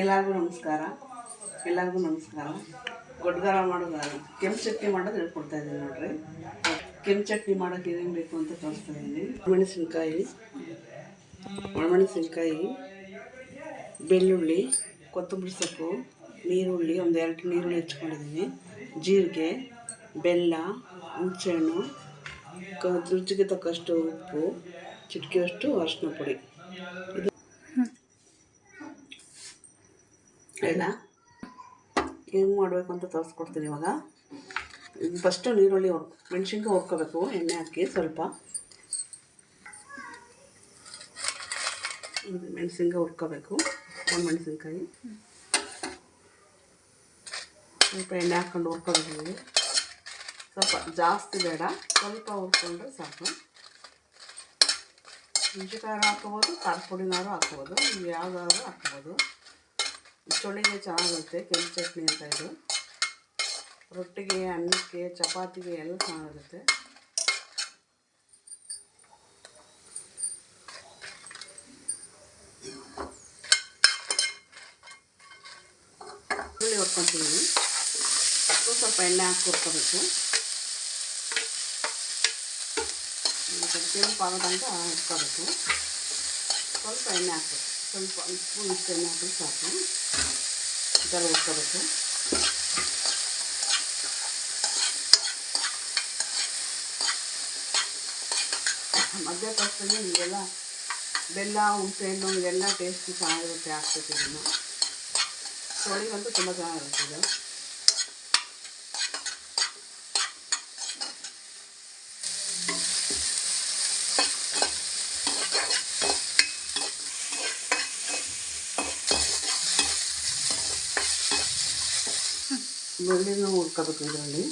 ಎಲ್ಲರಿಗೂ ನಮಸ್ಕಾರ. ಎಲ್ಲರಿಗೂ ನಮಸ್ಕಾರ. ಗೊಡ್ಗಾರ ಮಾಡೋದು ಕೆಂಪು ಚಟ್ನಿ ಮಾಡೋದು ಹೇಳ್ಕೊಡ್ತಾ ಇದ್ದೀನಿ ನೋಡ್ರಿ. ಕೆಂಪು ಚಟ್ನಿ ಮಾಡೋಕೆ ಏನೇನು ಬೇಕು ಅಂತ ತೋರಿಸ್ತಾ ಇದ್ದೀನಿ. ಒಣಮೆಣಸಿನ್ಕಾಯಿ ಒಣಮೆಣಸಿನ್ಕಾಯಿ, ಬೆಳ್ಳುಳ್ಳಿ, ಕೊತ್ತಂಬರಿ ಸೊಪ್ಪು, ನೀರುಳ್ಳಿ ಒಂದು ಎರಡು ನೀರುಳ್ಳಿ ಹಚ್ಕೊಂಡಿದ್ದೀನಿ ಜೀರಿಗೆ ಬೆಲ್ಲ ಹುಣ್ಸೆಹಣ್ಣು ಕ ರುಚಿಗೆ ತಕ್ಕಷ್ಟು ಉಪ್ಪು, ಚಿಟಿಕೆಯಷ್ಟು ಅರಿಶಿನ ಪುಡಿ. ಇದು ಎಲ್ಲ ಹೆಂಗೆ ಮಾಡಬೇಕು ಅಂತ ತೋರಿಸ್ಕೊಡ್ತೀನಿ ಇವಾಗ. ಫಸ್ಟು ನೀರುಳ್ಳಿ ಹುರ್, ಮೆಣಸಿನ್ಕಾಯಿ ಹುರ್ಕೋಬೇಕು, ಎಣ್ಣೆ ಹಾಕಿ ಸ್ವಲ್ಪ. ಮೆಣಸಿನ್ಕಾಯಿ ಹುರ್ಕೋಬೇಕು, ಒಂದು ಮೆಣಸಿನ್ಕಾಯಿ. ಸ್ವಲ್ಪ ಎಣ್ಣೆ ಹಾಕ್ಕೊಂಡು ಹುರ್ಕೋಬೇಕು ಸ್ವಲ್ಪ ಜಾಸ್ತಿ ಬೇಡ. ಸ್ವಲ್ಪ ಹುರ್ಕೊಂಡ್ರೆ ಸಾಕು. ಹುಣಸೆಕಾಯಿ ಹಾಕ್ಬೋದು ಖಾರ ಪುಡಿನಾರು ಹಾಕ್ಬೋದು ನೀವು ಯಾವುದಾದ್ರು ಹಾಕ್ಬೋದು. ಚಳಿಗೆ ಚೆನ್ನಾಗಿರುತ್ತೆ, ಕೆಂಪು ಚಟ್ನಿ ಅಂತ ಇದು. ರೊಟ್ಟಿಗೆ, ಅನ್ನಕ್ಕೆ, ಚಪಾತಿಗೆ ಎಲ್ಲ ಚೆನ್ನಾಗಿರುತ್ತೆ. ಈರುಳ್ಳಿ ಹೊರ್ಕೊತೀವಿ ಸ್ವಲ್ಪ ಎಣ್ಣೆ ಹಾಕಿ ಹುರ್ಕೋಬೇಕು. ಕೆಂಪು ಆಗೋ ತನಕ ಹುರ್ಕೋಬೇಕು ಸ್ವಲ್ಪ ಎಣ್ಣೆ ಹಾಕಬೇಕು ಸ್ವಲ್ಪ ಒಂದು ಸ್ಪೂನ್ ಇಷ್ಟು ಎಣ್ಣೆ ಹಾಕಿದ್ರೆ ಸಾಕು ಈ ಥರ ಹುರ್ಕೋಬೇಕು ಮಧ್ಯ ಕಷ್ಟದಲ್ಲಿ ನಿಮಗೆಲ್ಲ ಬೆಲ್ಲ ಹುಣಸೆಹಣ್ಣು ಇದೆಲ್ಲ ಟೇಸ್ಟ್ ಚೆನ್ನಾಗಿರುತ್ತೆ ಹಾಕ್ಬೇಕು ಇದನ್ನು ಸೋಳಿಗಂತೂ ತುಂಬ ಚೆನ್ನಾಗಿರುತ್ತೆ ಇದು ಬೆಳ್ಳಿನೂ ಹುರ್ಕೋಬೇಕು ಇದರಲ್ಲಿ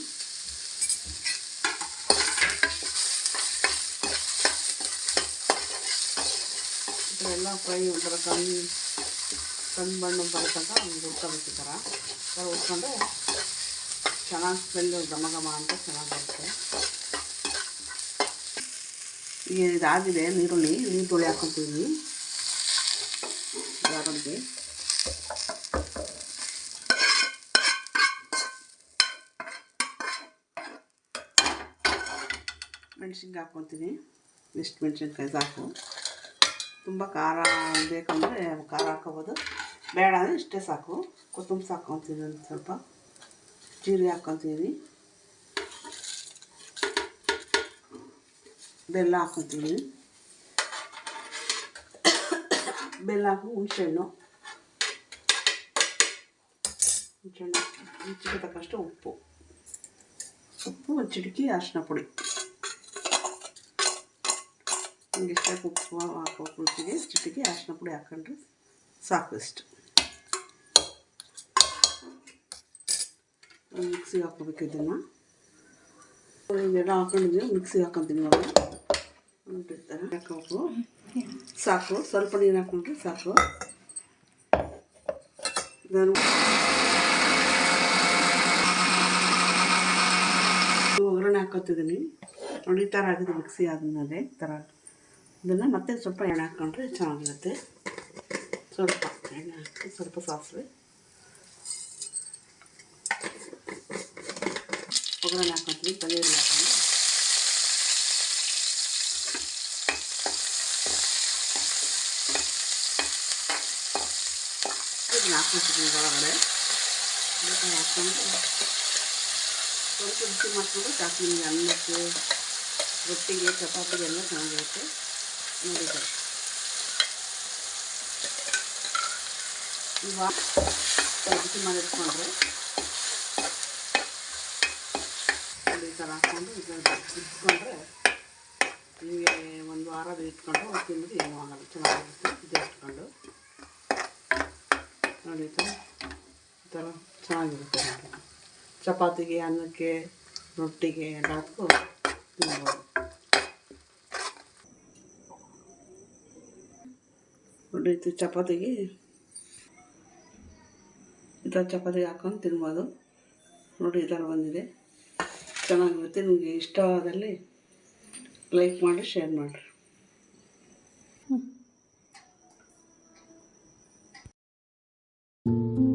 ಇದೆಲ್ಲ ಫ್ರೈ ಒಂಥರ ಕಣ್ಣು ಕಣ್ಣು ಬಣ್ಣ ಬರೋ ತನಕ ಹುರ್ಕೋಬೇಕು ಈ ಥರ ಈ ಥರ ಹುರ್ಕೊಂಡ್ರೆ ಚೆನ್ನಾಗಿ ಸ್ಮೆಲ್ ಘಮ ಘಮ ಅಂತ ಚೆನ್ನಾಗಿ ಬರುತ್ತೆ ಈಗ ಇದಾಗಿದೆ ನೀರುಳ್ಳಿ ನೀರುಳ್ಳಿ ಹಾಕ್ಕೊತೀವಿ ಯಾರಿಗೆ ಮೆಣ್ಸಿನ್ಕಾಯಿ ಹಾಕ್ಕೊತೀನಿ. ಇಷ್ಟು ಮೆಣಸಿನ್ಕಾಯಿ ಸಾಕು. ತುಂಬ ಖಾರ ಬೇಕಂದರೆ ಖಾರ ಹಾಕೋಬೋದು ಬೇಡ ಅಂದರೆ ಇಷ್ಟೇ ಸಾಕು. ಕೊತ್ತಂಬರಿ ಹಾಕ್ಕೊತೀನಿ ಒಂದು ಸ್ವಲ್ಪ. ಜೀರಿಗೆ ಹಾಕ್ಕೊತೀನಿ. ಬೆಲ್ಲ ಹಾಕ್ಕೊತೀನಿ. ಬೆಲ್ಲ ಹಾಕಿ ಹುಣಸೆಹಣ್ಣು. ಹುಣಸೆಹಣ್ಣು ರುಚಿಗೆ ತಕ್ಕಷ್ಟು ಉಪ್ಪು. ಉಪ್ಪು, ಒಂದು ಚಿಟಕಿ ಅರಿಶಿನ ಪುಡಿ. ನಿಮ್ಗೆ ಇಷ್ಟ ಉಪ್ಪು ಹಾಕೋ ರುಚಿಗೆ ಜೊತೆಗೆ ಅರಿಶಿನ ಪುಡಿ ಹಾಕೊಂಡ್ರೆ ಸಾಕು ಇಷ್ಟು ಮಿಕ್ಸಿಗೆ ಹಾಕೋಬೇಕು ಇದನ್ನು. ಇದೆಲ್ಲ ಹಾಕೊಂಡಿದ್ದೀವಿ ಮಿಕ್ಸಿಗೆ ಹಾಕೊತೀನಿ ಇವಾಗ. ಹಾಕೋಬೇಕು ಸಾಕು. ಸ್ವಲ್ಪ ನೀರು ಹಾಕೊಂಡ್ರೆ ಸಾಕು. ಇದನ್ನು ಒಗ್ಗರಣೆ ಹಾಕೋತಿದ್ದೀನಿ. ನೋಡಿ, ಈ ಥರ ಆಗಿದೆ ಮಿಕ್ಸಿ ಆದಮೇಲೆ, ಈ ಥರ ಇದನ್ನು ಮತ್ತೆ ಸ್ವಲ್ಪ ಎಣ್ಣೆ ಹಾಕ್ಕೊಂಡ್ರೆ ಚೆನ್ನಾಗಿರುತ್ತೆ ಸ್ವಲ್ಪ ಎಣ್ಣೆ ಹಾಕಿ ಸ್ವಲ್ಪ ಸಾಸಿವೆ ಒಗ್ಗರಣೆ ಹಾಕ್ಕೊಂತೀವಿ ತಲೆಯಲ್ಲಿ ಹಾಕೊಂಡು ಇದನ್ನ ಹಾಕ್ಕೊಂತೀವಿ ಒಳಗಡೆ ಈ ಥರ ಹಾಕ್ಕೊಂಡು ಸ್ವಲ್ಪ ಬಿಸಿ ಮಾಡಿಕೊಂಡು ಸಾಕು ನಿಮಗೆ ಅನ್ನಕ್ಕೆ ರೊಟ್ಟಿಗೆ ಚಪಾತಿಗೆ ಎಲ್ಲ ಚೆನ್ನಾಗಿರುತ್ತೆ ನೋಡಿ ಸರ್ ಇವಾಗ ಸ್ವಲ್ಪ ಬಿಸಿ ಮಾಡಿ ಇಟ್ಕೊಂಡ್ರೆ ಈ ಥರ ಹಾಕ್ಕೊಂಡು ಇಟ್ಕೊಂಡ್ರೆ ನಿಮಗೆ ಒಂದು ವಾರ ಇಟ್ಕೊಂಡು ತಿಂದು ಏನೂ ಆಗಲ್ಲ. ಚೆನ್ನಾಗಿರುತ್ತೆ. ಇದು ಇಟ್ಕೊಂಡು ನೋಡಿ ಈ ಈ ಥರ ಚೆನ್ನಾಗಿರುತ್ತೆ. ಚಪಾತಿಗೆ, ಅನ್ನಕ್ಕೆ, ರೊಟ್ಟಿಗೆ ಎಲ್ಲದಕ್ಕೂ ತಿನ್ಬೋದು. ಇದು ಚಪಾತಿಗೆ. ಈ ಥರ ಚಪಾತಿಗೆ ಹಾಕೊಂಡು ತಿನ್ಬೋದು. ನೋಡಿ ಈ ಥರ ಬಂದಿದೆ. ಚೆನ್ನಾಗಿರುತ್ತೆ. ನಿಮಗೆ ಇಷ್ಟವಾದಲ್ಲಿ ಲೈಕ್ ಮಾಡಿ ಶೇರ್ ಮಾಡಿರಿ. ಹಾಂ